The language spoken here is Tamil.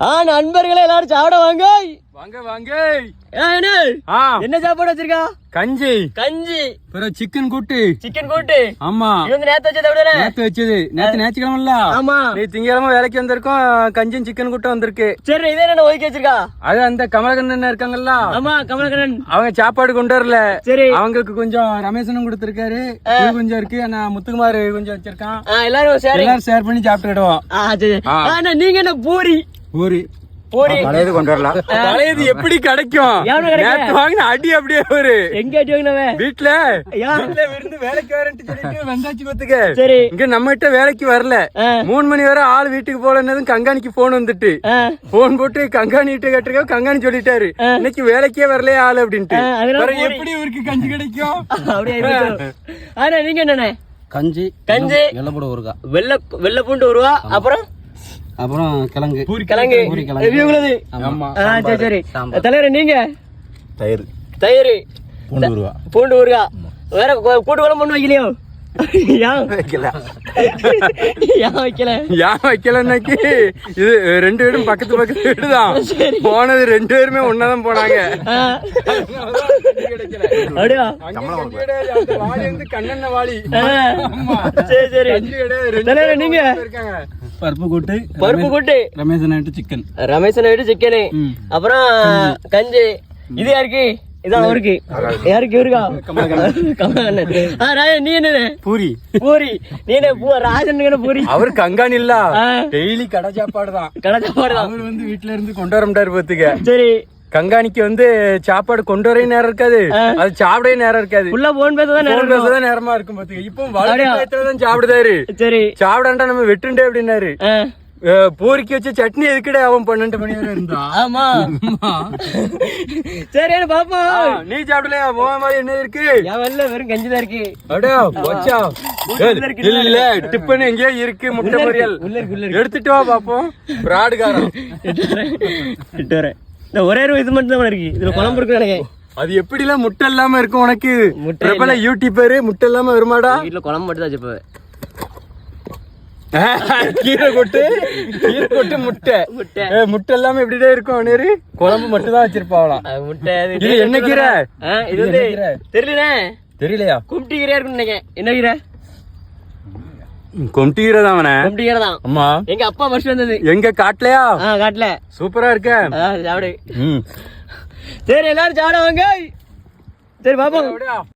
ஆ நண்பர்களே எல்லாரும் சாப்பிட வாங்க வாங்க வாங்க என்ன சாப்பாடு வச்சிருக்கா? கஞ்சி. கஞ்சி. அப்புறம் சிக்கன் கூட்டு. சிக்கன் கூட்டு. ஆமா. வந்து நேத்து வச்சதை விட நேத்து வச்சது. நேத்து ஞாயிற்றுக்கிழமல ஆமா. நீ திங்கக்கிழமை வேலைக்கு வந்திருக்கோம். கஞ்சியும் சிக்கன் கூட்டம் வந்திருக்கு. சரி இதே என்ன ஒதுக்கி வச்சிருக்கா? அது அந்த கமலகண்ணன் இருக்காங்கல்ல. ஆமா கமலக்கண்ணன் அவங்க சாப்பாடு கொண்டு வரல. சரி. அவங்களுக்கு கொஞ்சம் ரமேசனும் கொடுத்திருக்காரு. கொஞ்சம் இருக்கு. நான் முத்துக்குமார் கொஞ்சம் வச்சிருக்கான். எல்லாரும் எல்லாரும் ஷேர் பண்ணி அண்ணா, நீங்க என்ன பூரி? பூரி பழையது கொண்டு வரலாம். பழையது எப்படி கிடைக்கும்? நேத்து வாங்கின அடி அப்படியே ஒரு எங்க அடி வாங்கினவன் வீட்டுல விருந்து வேலைக்கு வரேன்ட்டு சொல்லிட்டு வந்தாச்சு பாத்துக்க சரி. இங்க நம்ம கிட்ட வேலைக்கு வரல. மூணு மணி வரை ஆள் வீட்டுக்கு போலன்னதும் கங்காணிக்கு போன் வந்துட்டு. போன் போட்டு கங்காணி கிட்ட கேட்டிருக்க கங்காணி சொல்லிட்டாரு. இன்னைக்கு வேலைக்கே வரலையே ஆள் அப்படின்ட்டு. எப்படி இவருக்கு கஞ்சி கிடைக்கும். ஆனா நீங்க என்னண்ணே? கஞ்சி கஞ்சி. வெள்ளப்பூட ஊறுகாய். வெள்ளை வெள்ளை பூண்டு ஒரு ரூபா அப்புறம்? அப்புறம் கிழங்கு. கிழங்கு பூரி கிழங்கு. ஆமா. ஆ, சரி சரி. தலைவர் நீங்க? தயிர். தயிர். பூண்டு ஊறுகா பூண்டு ஊறுகா வேற கூட்டு குழம்பு ஒண்ணும் வைக்கலையோ? ஏன் வைக்கல. ஏன் வைக்கல. ஏன் வைக்கலன்னாக்கி இது ரெண்டு பேரும் பக்கத்து பக்கத்து வீடு தான். போனது ரெண்டு பேருமே ஒன்னாதான் போனாங்க. கண்ணெண்ண வாளி ஆ, சரி நீங்க? இருக்காங்க. பருப்பு கூட்டு பருப்பு கூட்டு. ரமேஷ் நைட்டு சிக்கன் ரமேஷன் வீட்டு சிக்கனு அப்புறம் கஞ்சி. இது யாருக்கு? இதான் அவருக்கு. யாருக்கு இவருக்கா கமலக்கண்ணன். ஆ ராஜன் நீ என்ன பூரி. பூரி. நீ என்ன பூ ராஜனுக்கு பூரி? அவர் கங்காணி இல்ல. டெய்லி கடை சாப்பாடு தான் கடை பாடுதான் அவர் வந்து வீட்டுல இருந்து கொண்டு வர மாட்டாரு பாத்துக்க. சரி. கங்காணிக்கு வந்து சாப்பாடு கொண்டு வரவே நேரம் இருக்காது. அது சாப்பிடவே நேரம் இருக்காது. ஃபுல்லா போன் பேச தான் போன் நேரம் பேசதான் நேரமா இருக்கும் பாத்துக்க. இப்போ வளர்ச்சி தான் சாப்பிடுதாரு. சரி. சாப்பிடாண்டா நம்ம வெட்டுண்டே அப்படின்னாரு. பூரிக்கு வச்ச சட்னி எதுக்குடா அவன் பன்னெண்டு மணி வரை இருந்தான் ஆமா. சரி ஆ, நீ சாப்பிடலையா? மோக மாதிரி என்ன இருக்கு? வெளில வெறும் கஞ்சி தான் இருக்கு. அடா வச்சா உள்ள இருக்கு, இல்ல டிப்பன் எங்கேயோ இருக்கு முட்டை பொரியல். உள்ள உள்ள எடுத்துட்டு வா பாப்போம். பிராடுகாரம் எட்டு வரேன். இந்த ஒரே ஒரு இது மட்டும் தான் இருக்கு. இதுல குழம்பு இருக்கு நினைக்கிறேன். அது எப்படிலாம் முட்டை இல்லாம இருக்கும் உனக்கு? முட்டை பிரபல யூடியூபரு முட்டை இல்லாம வருமாடா? வீட்டுல குழம்பு மட்டும் தான் வச்சுப்பேன் கீரை கொட்டு கீரை கொட்டு முட்டை. முட்டை. முட்டை இல்லாம எப்படிடா இருக்கும் நேரு குழம்பு மட்டும் தான் வச்சிருப்பாங்களாம் முட்டை இது என்ன கீரை? இது வந்து? தெரியலண்ணே. தெரியலையா? கும்டி கீரையா இருக்குன்னு நினைக்கிறேன். என்ன கீரை? கொண்டு கீரை தான் அவன கும்டி கீரை தான் அம்மா. எங்க அப்பா ஃபர்ஸ்ட் வந்தது. எங்க காட்டலையா? காட்டல. சூப்பரா இருக்க. சாப்பிடு. சரி எல்லாரும் சாப்பிட வாங்க. சரி அப்படியா?